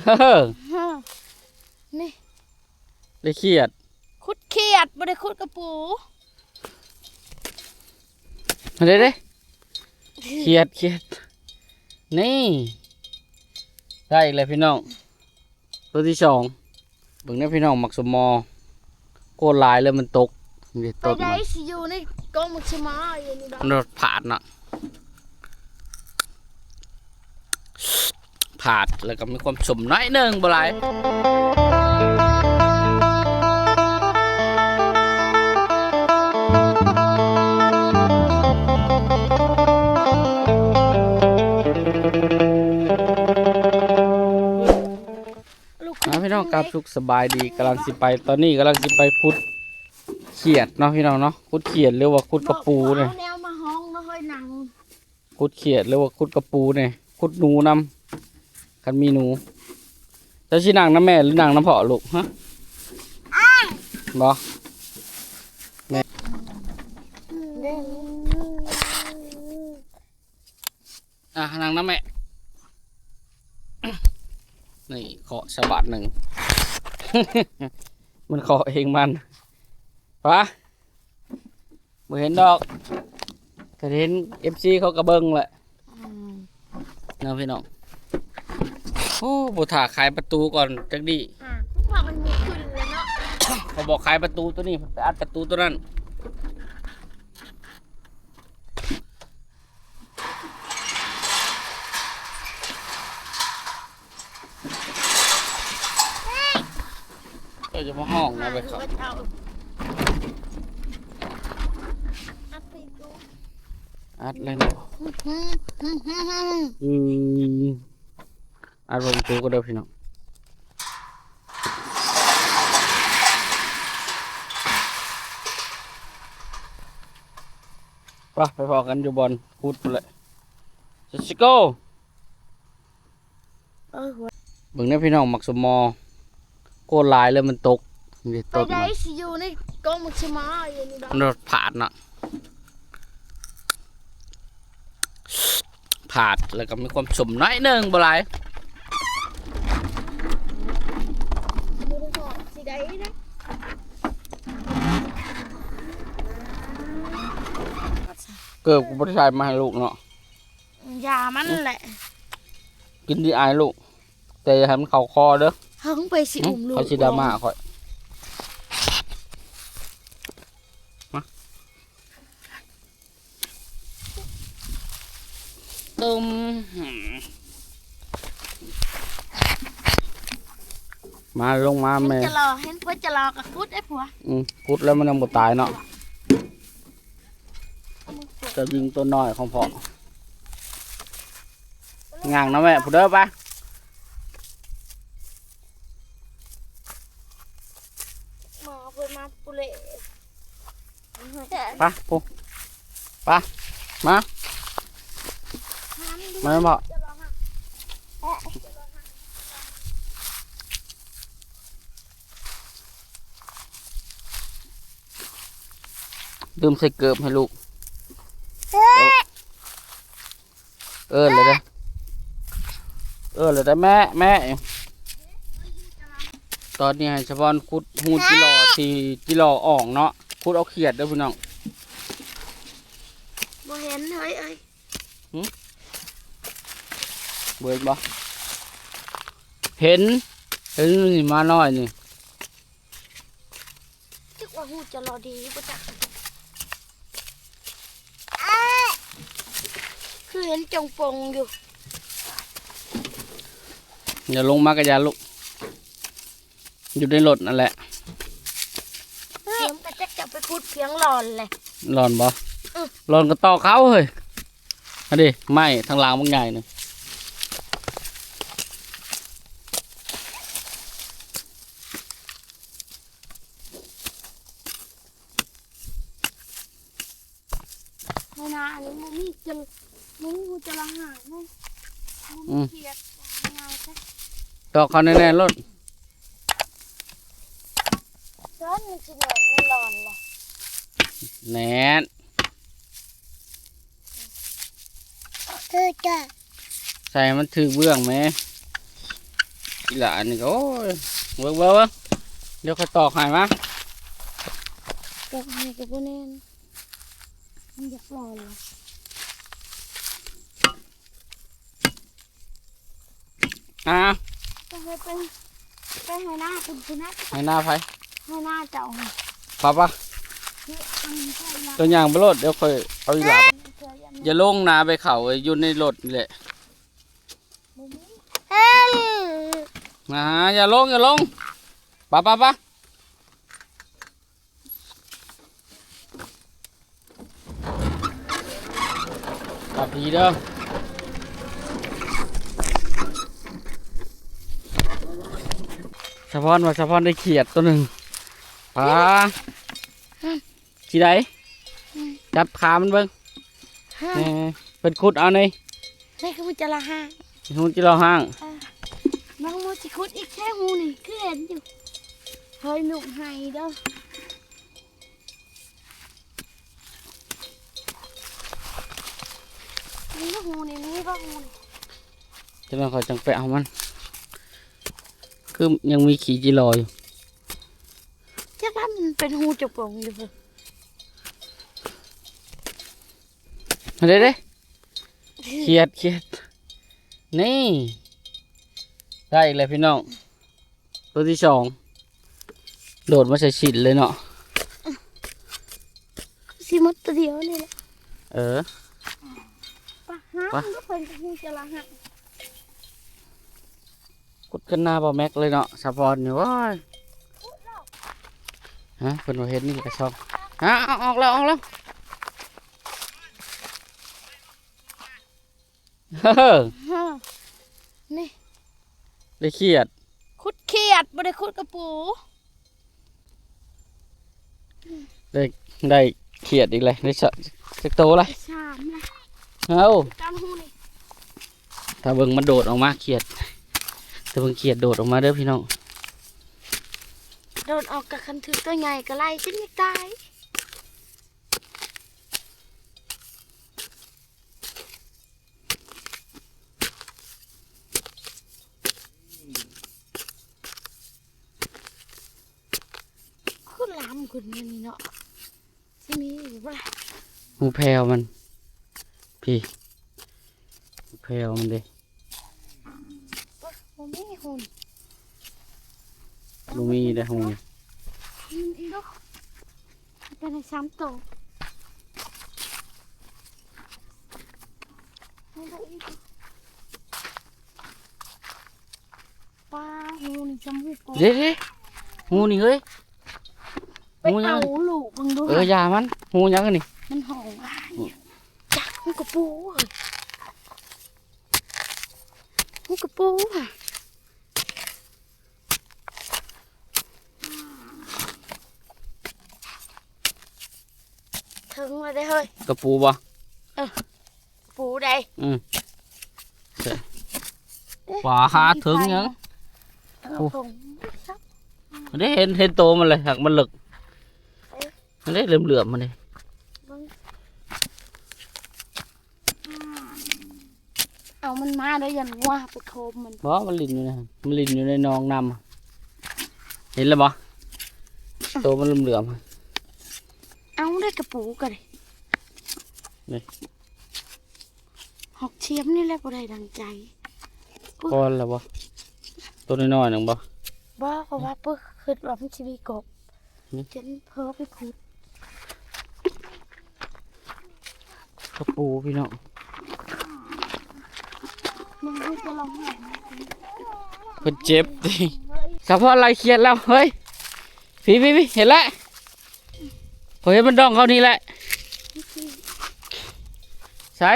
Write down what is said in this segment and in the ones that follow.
เฮ้อฮะนี่ได้เครียด คุดเขียดบ่ได้คุดกระปูเด้เด้เครียดเครียด นี่ ได้อีกแล้วพี่น้อง ตัวที่สองเบิ่งได้พี่น้องหมักสมอโคตรหลายเลยมันตกนี่ไปตกได้มาสิอยู่ในกองมักชิมาอยู่นี่บ้า มันรถผ่านเนาะ ผ่านแล้วก็มีความสมน้อยหนึ่งบ่หลายลูกอ่าพี่น้องครับสุขสบายดีกำลังสิไป ตอนนี้กำลังสิไปพุดเขียดเนาะพี่น้องเนาะคุดเขียดหรือว่าคุดกระปูเนี่ยอาแนวมาห้องแล้วค่อยนั่งคุดเขียดหรือว่าคุดกระปูเนี่ยคุดหนูนำ คันมีหนูจะชินางน้ำแม่หรือนางน้ำเพาะลูกฮะบอเด้งอะนางน้ำแม่ นี่เคาะฉบับหนึ่ง มันเคาะเองมันปะบ่เห็นดอกก็เห็นเอฟซีเขากระเบิงแหละอืมเนาะพี่น้อง โอ้บุถาขายประตูก่อนจักดีอะว่ามันมีขึ้นแล้วเนาะเขาบอกขายประตูตัวนี้ไปอัดประตูตัวนั้นก็จะมาห้องนะไปเขาว่าเอาอัดไปดูอัดเลยเนาะฮึ่มฮึ่มฮึ่มฮึ่มอืม อัดลงตูก็เด้อพี่น้องไปไปพอกันอยู่บอลพูดไปเลยสิโก้เออหัวเบิ่งได้พี่น้องหมักสมอโคตรหลายเลยมันตกนี่ไปตกได้มาสิอยู่ในกองมักชิมาอยู่นี่บ้ามันรถผ่านเนาะผ่านแล้วก็มีความสมน้อยหนึ่งบ่หลาย ดูดูก่อ นสิได้นะเกิดกูบ่ได้ใช้มาให้ลูกเนาะยามันแหละ กินดีอายลูก แต่อย่าให้มันเข้าคอเด้อเฮิงไปสิอุ้มลูกเขาสิดราม่าค่อยมาตุ้ม มมาลงมาเห็นแม่จะรอเห็นเพื่อจะรอกับคุดไอ้ผัวอืมพุดแล้วมันยังบ่ตายเนาะจะยิงตัวน้อยของพ่องางนะแม่ผู้เด้อปะมาเพื่อมาปุเล่ปะปูปะมา มาแม่พ่อจะรอฮะ ดื่มใส่เกือบให้ลูก เออเลยเด้อเออเลยได้อแม่แม่ ตอนนี้ให้เฉพาะคุดหูจิรอที่จิรออ่องเนาะคุดเอาเขียดเด้อพี่น้องบ่เห็นเฮ้ยเอ้ยเบิดบ่เห็น เห็นนี่มาน้อยนี่จึกว่าหูจะรอดีป่ะจ๊ะ คือเห็นจงปงอยู่ อย่าลงมากระยาลูก อยู่ในรถนั่นแหละ เสียมกระจักจะไปคุดเพียงหลอนเลย ร้อนบ่อือร้อนก็ต่อเขาเฮ้ยอันดิไหม่ทางหลางบางใหญ่นี่ไม่นาอันนี้มันมีจะมันมีจะละหายไหมมันอืมเกลียดยังไงซะต่อเขาแน่ๆรถซ้อนมันสิแหนนมันหลอนเลยแหนนคือจ้ะใส่มันถือเบื้องไหมอีหลานนี่ก็โอ้ยเบิ่งเบิ่งเบิ่งเดี๋ยวเขาตอกให้มาตกให้กับพวกแน่นมันจะปล่อยเลย อ่าไปไปไปไปให้หน้าคุณคุณนะให้หน้าไผให้หน้าเจ้าค่ะป้าป้าคืออันใช่ละตัวอย่างบรถเดี๋ยวค่อยเอาอีหลาไปเสือยันอย่าลงนาไปเขาอยู่ในรถนี่แหละมุมเฮ้ยนะอย่าลงอย่าลงป้าป้าป้าปับพีเด้อ สะพอนว่าสะพอนได้เขียดตัวหนึ่งปลาที่ใดจับขามันเบิ้งห้าแหน่เป็นขุดเอาในใช่คือมันจะละห้าหูจิเราห้างน้องโมจิคุดอีกแค่หูนี่คือเห็นอยู่เฮ้ยหนุ่มไฮเด้อนี่ก็หูนี่นี่ก็หูนี่จะเราคอยจังไปเอามัน คือยังมีขี่จิรออยู่จักว่ามันเป็นหูจบปงอยู่เพิ่นเด้เด้เขียดเขียดนี่ ได้อีกแล้วพี่น้อง ตัวที่สอง โดดมาใส่ฉินเลยเนาะสิมดตัวเดียวนี่แหละเออปะฮะปะมันก็เพิ่นจะหูจะละห้า กุดกันหน้าบ่แม็กเลยเนาะสะพอนนี่ว้ายฮะเป็นว่าเฮ็ดนี่กระชอบฮะเอาออกแล้วออกแล้วเฮ้อฮะนี่ได้เขียดคุดเขียดบ่ได้คุดกระปูได้เขียดอีกเลยได้สะสักโตเลยสามนะเอาตามหูนี่ถ้าเบิ่งมันโดดออกมาเขียด ถ้าเบิ่งเขียดโดดออกมาเด้อพี่น้องโดนออกกับคันถือตัวใหญ่ก็ไล่จนไม่ตายคุณล้ำคุณนี่เนาะที่นี่หรือว่าหูแพรวมัน พี่หูแพรวมันเด้ผ มไม่หุ่นบ่มีได้อหูนี่อืมอีกแล้วเป็นในสามตัวให้ดูอีกปลาหูนี่จมูกโกเด้เด้หูนี่เฮ้ยไปเอาลูกมึงดูเออยามันหูยังอันนี่มันหองอ้ายจักมันกระปูเฮ้ยมันกระปูอะ ถึงมาได้เฮ้ยกระปูบ่ปูได้อืมเสร็จขวาหาถึงยังเออผมซับได้เห็นเห็นโตมันเลยหักมันหลึกมันได้เหลื่อมๆมันเลยมึงเอามันมาได้ยันว่าไปโคมมันบ่มันลินอยู่นะมันลินอยู่ในหนองน้ำอะเห็นแล้วบ่โตมันเหลื่อมๆอะเอาได้กระปูกันเลย นี่หอกเชียมนี่แหละบ่ได้ดังใจก้อนแล้วบ่ตัวน้อยๆหนึงบ่บ่เพราะว่าปึ๊กคิดว่ามันสิมีกบนี่จนเพ้อไปขุดกระปูพี่น้องมันรู้จะลองหาเพิ่นเจ็บดิสะพอนอะไรเครียดแล้วเฮ้ยพี่พี่พี่เห็นแล้วผมเห็นมันดองเขานี่แหละ ใช่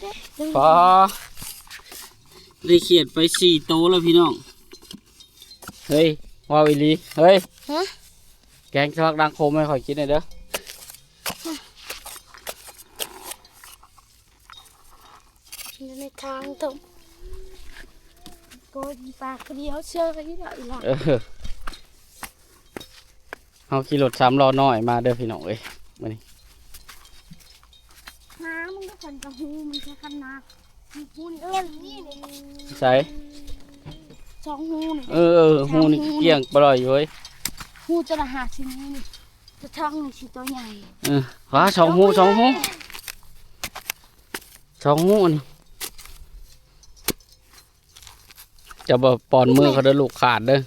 เด้อพอได้เขียดไปสี่โตวแล้วพี่น้อง เฮ้ยว้าวอีหลี เฮ้ย ฮะ แกงสลักดังโคมให้ข่อยกินหน่อยเด้ออยู่ในทางตรงโกยปลากระเดียวเชื่อกันนี่แหละอีหล่ะเออเอาขี่รถสามล้อน้อยมาเด้อพี่น้องเอ้ยมานี่น้ำ มันก็คนกระหูมันแค่คันนามีหูนี่เอิ้นนี่นี่ใส่สองหูนี่เออเออหูนี่เกลี้ยงปล่อยอยู่เว้ยหูจะละหาชิ้นนี้นี่จะช่องนี่ชิ้นตัวใหญ่เออว้าสองหูสองหูสองหูนี่จะบ่ปอนมือเขาเด้อลูกขาดเด้อ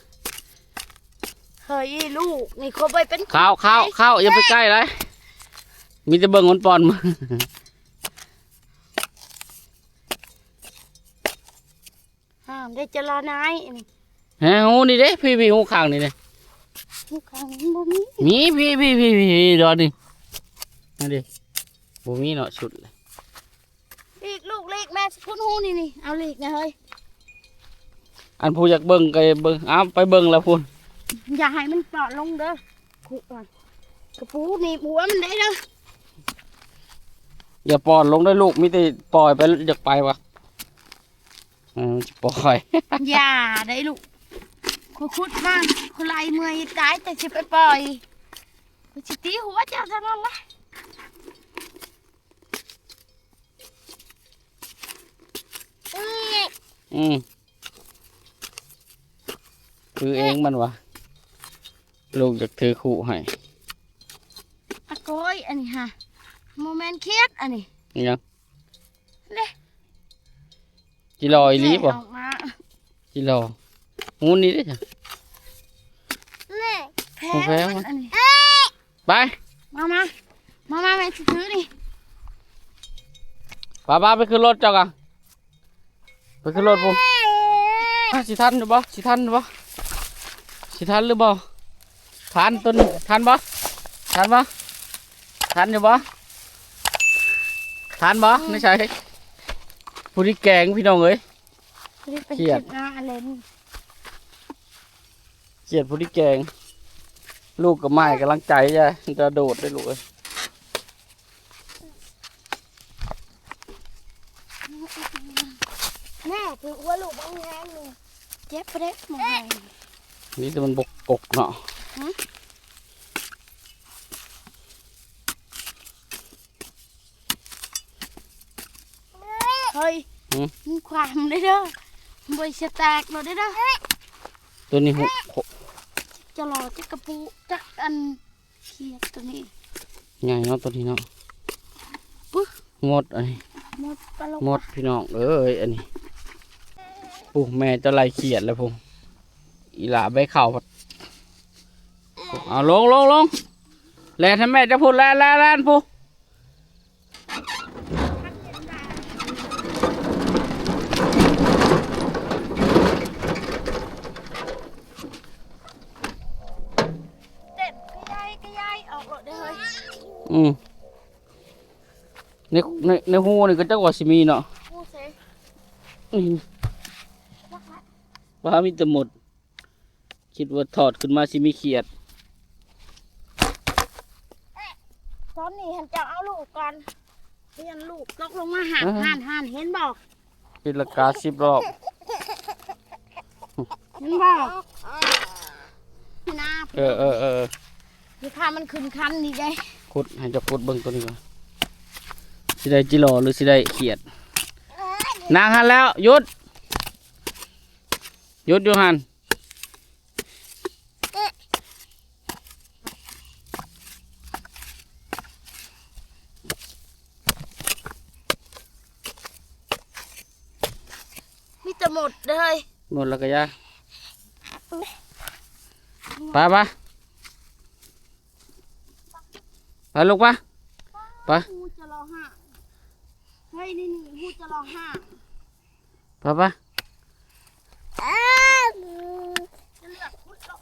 เฮ้ยลูกนี่เขาไปเป็นข้าวข้าวข้าวอย่าไปใกล้เลยมีแต่เบิ่งมันปอนมือ ห้ามได้จะรอนายอันนี่ฮะหูนี่เด้พี่พี่หูข้างนี่เด้ลูกค้างบ่มีมีพี่พี่พี่พี่รอนี่นั่นดิบ่มีเนาะชุดเลยลีกลูกลีกแม่พุ่นหูนี่นี่เอาลีกนะเฮ้ยอันผู้อยากเบิ่งก็เบิ่งอ้าวไปเบิ่งแล้วพุ่นอย่าให้มันปลอดลงเด้อขุก่อนกระปูนี่หัวมันได้เด้ออย่าปอนลงได้ลูกมีแต่ปล่อยไปอยากไปวะ เออจะปล่อย อย่าได้ลูกคุดคุดมากคุไล่เมื่อยตายแต่สิไปปล่อยกูสิตีหัวเจ้าเท่านั้นละอืมอืมคือเองมันวะลูกอยากถือขู่ให้อะโกยอันนี้ฮะโมเมนต์เครียดอันนี้อิหยังเด้ จิรออีหลีบ่ออกมาจิรองูนี่ได้อจ้ะแพ้โอ้แพ้มันวะอันนี้ไป มามามามาแม่สิถือนี่ป้าป้าไปขึ้นรถเจ้ากันไปขึ้นรถพุ่นอะสิทันหรือบ่สิทันหรือบ่สิทันหรือบ่ทันตัวนี้ทันบ่ทันบ่ทันอยู่บ่ทันบ่ไม่ใช่ ผู้ที่แกงพี่น้องเอ้ย รีบไปเครียดหน้าอะไรนี่เกลียดผู้ที่แกง ลูกกับไม้กำลังใจจะจะโดดได้ลูกเอ้ยแม่ถือว่าลูกบางแงนนี่เจ็บไปเด็กมองนี่แต่มันบกกกเนาะ เฮ้ยมึงความได้เด้อมึงไปสแตกเราได้เด้อตัวนี้หุหจะรอจะกระปูจักอันเครียดตัวนี้ ใหญ่เนาะตัวนี้เนาะปึ๊กหมดอันนี้ หมดปลาลงหมดพี่น้องเอ้ยอันนี้ปุ๊แม่จะไล่เขียดแล้วพุ่อีหลาใบเข่าพัดเอาลงลงลงแลนให้แม่จะพูดแลนแลนแลนพูเด็ดกระยายกระยายออกรถได้เฮ้ย อืมในในในหูนี่ก็จักว่าสิมีเนาะพูดสิอืมรักละว่ามีแต่หมด คิดว่าถอดขึ้นมาสิมีเขียด ตอนนี้เห็นจะเอาลูกก่อนเรียนลูกตกลงมาหันหันหันเห็นบอกเป็นราคาสิบรอบเห็นบอกหน้าเออเออเออ พี่พามันขึ้นคันนี่ได้ ขุดให้เจะขุดเบิ่งตัวนี้ก่อนสิได้จิโลหรือสิได้เขียด นางหันแล้วหยุดหยุดอยู่หันมีแต่หมดเลยหมดแล้วก็ยาไปไป ไปลูกไปไปหูจะรอห้าเฮ้ยนี่นี่หูจะรอห้าไปไปจะเลือกคุดหรอก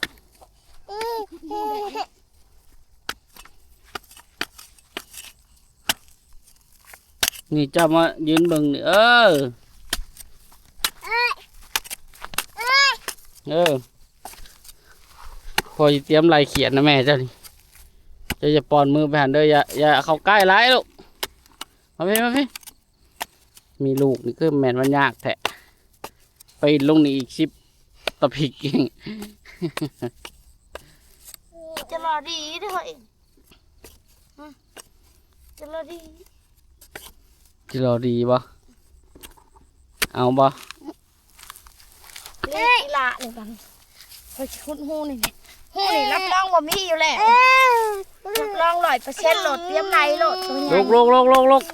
นี่เจะมายืนเบิ่งนี่เออเออพอสิเตรียมลายเขียนนะแม่เจ้านี่เจะจะปอนมือไปหันเด้ออย่าอย่าเข้าใกล้ร้ายลูกมาพี่มาพี่มีลูกนี่คือแมนมันยากแทะไปลงนี่อีกชิปตะพิกเองจะรอดีด้วยฮะจะรอดีจิรอดีบ่เอาบ่เล่นกีฬละนี่กันคอยขุดหูนี่นี่ หูนี่รับรองว่ามีอยู่แล้วรับรองร้อยเปอร์เซ็นต์โหลดเตรียมไรโหลดตัวใหลุญ่กลุกลุกลุกลุก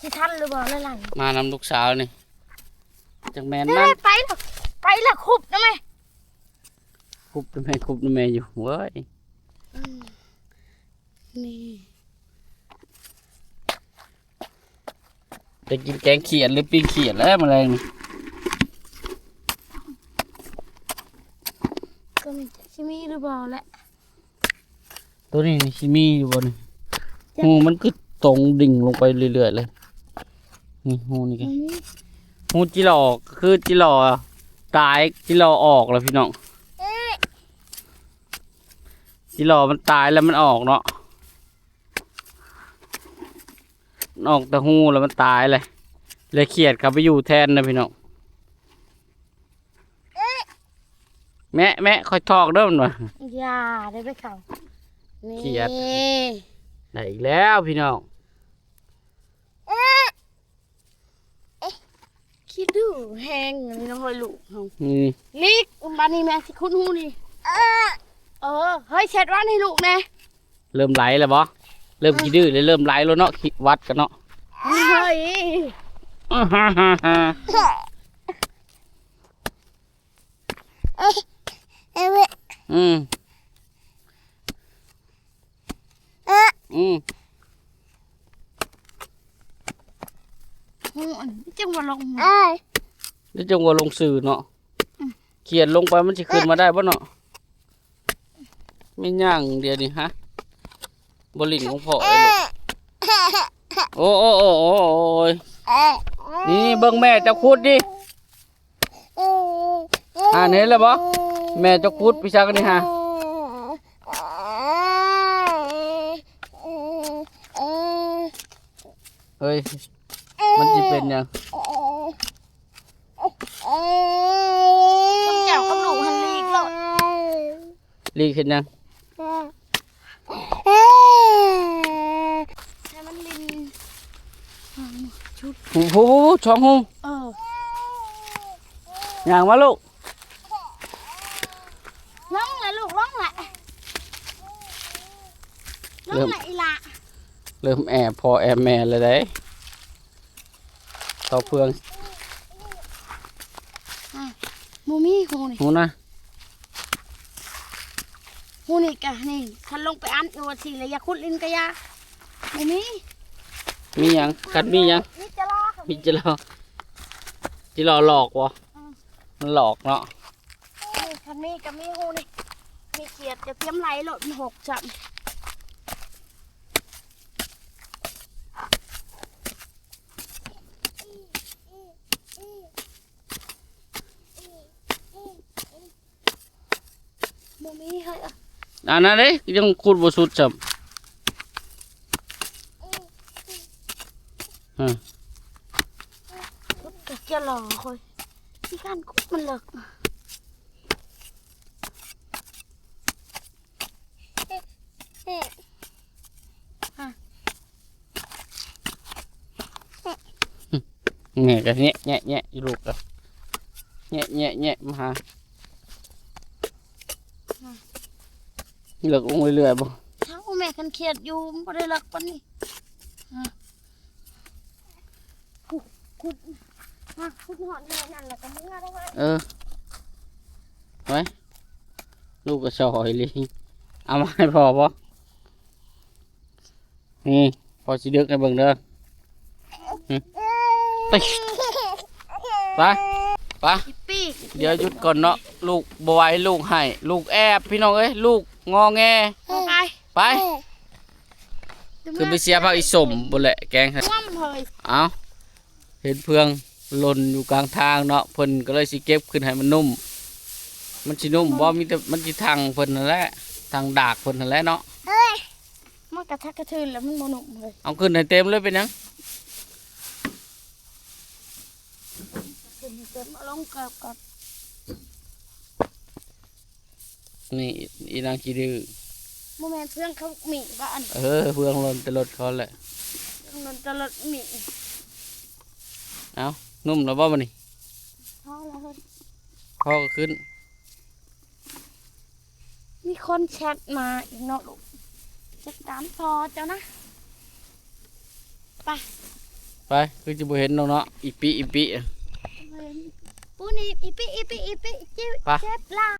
ที่ท่านหรือเปล่านั่นหลังมานำลูกสาวนี่จังแมนเอ้มันยไปหรอกไปละคุบนะแม่คุบแม่คุบแม่อยู่เว้ยนี่ จะกินแกงเขียดหรือปิ้งเขียดแล้วแมลงนี่ก็มีชิมีหรือเปล่าแหละตัวนี้นี่ชิมีอยู่บนหูมันคือตรงดิ่งลงไปเรื่อยๆเลยนี่หูนี่แกอันนี้หูจิหลอกคือจิหลอตายจิหลอออกแล้วพี่น้องจิหลอมันตายแล้วมันออกเนาะมัน ออกแต่หูแล้วมันตายเลย เลยเขียดเขาไปอยู่แทนนะพี่น้องแม่แม่ค่อยทอกเด้อมันวะอย่าได้ไปเขานี่เขียดได้อีกแล้วพี่น้องคิดดูแห้งอันนี้น้องเลยลูกเอานี่ลิกอุ้มบานนี่แม่สิคุณหูนี่เออ เฮ้ยเช็ดวันให้ลูกแน่เริ่มไหลแล้วบ่ เริ่มขี้ดื้อเลยเริ่มไหลแล้วเนาะขี้วัดกันเนาะเฮ้ยอื้อฮ่าฮ่าฮ่าอืมอืมหูอันนี้จังหวะลงเดี๋ยวจงว่าลงสื่อเนาะเขียนลงไปมันจะขึ้นมาได้บ่เนาะไม่ย่างเดียวนี่ฮะ บรินของพ่อไอ้ลูกโอ้โอ้โอ้โอ้ยนี่เบิ่งแม่จะคุดดิอ่านเห็นแล้วบ่แม่จะคุดพี่ชักนี่ฮะเฮ้ย มันจะเป็นยังชมแก้วกับลูกหันลีกโลดลีขึ้นยัง ให้มันลินชุด หูหูหู ช่องหูเอออย่างมาลูกล้องแหละลูกล้องแหละล้องแหละอีหละเริ่มแอบพอแอบแม่เลยได้ต่อเพื่องมูมี่หูนี่หูนะหูนี่กะนี่คันลงไปอันอยู่ว่าทีเลยอยาคุดลินกะยามูมี่มีหยังกัดมีหยังนี่ จะรอค่ะมีจิรอจิรอหลอกวะมันหลอกเนาะนี่คันนี้กับมีหูนี่มีเกียดจะเตรียมไหลโหลดมันหกจับมูมี่เฮ้ยอะอันนั้นเลยยังคูดบสุดจคุดกะจะรอคอยที่การคุดมั นเลิกำแง่กันแง่แง่แง่อีลูกกันแง่แง่แง่มาหาเลิกลงเรื่อยๆบ่เท้าแม่คันเครียดอยู่มันก็ได้เลิกปานนี้อะคุดคุด มาคุดหอนที่นั่นแหละก็มึงอะได้ไหมเออไว้ลูกก็ชอยเลยเอามาให้พอบ่นี่พอสิเดือกให้เบิ่งเด้อหึไปไปไปอีปีกเดี๋ยวหยุดก่อนเนาะลูกบไหวลูกให้ลูกแอบพี่น้องเอ้ยลูกงอแงลงไปไปคือไปเสียภาคอีสมบุแหละแกงให้ว่ำเลยเอาเห็นเพื่อง หล่นอยู่กลางทางเนาะเพิ่นก็เลยสิเก็บขึ้นให้มันนุ่ม มันสินุ่มบ่มีแต่มันสิทางเพิ่นนั่นแหละทางดากเพิ่นนั่นแหละเนาะมันกระทักกระทืนแล้วมันโมหนุ่มเลยเอาขึ้นให้เต็มเลยเป็นหยังขึ้นเต็มเอาลงเกือบกับนี่อีนางขี้ดื้อโมเมนต์เพื่อนเขาหมีบ้านเออเพื่องหล่นแต่รถเขาแหละเมันตลอดหมีเอา นุ่มแล้วบ่มันนี่พอแล้วเฮ้ยพ่อก็ขึ้น มีคนแชทมาอีกเนาะลูกจัดการพอเจ้านะไปคือจะบ่เห็นน้องเนาะอีปีอีปีอะปูนี่อีปิอีปิอีปิจิ้วไป เจ็บล่า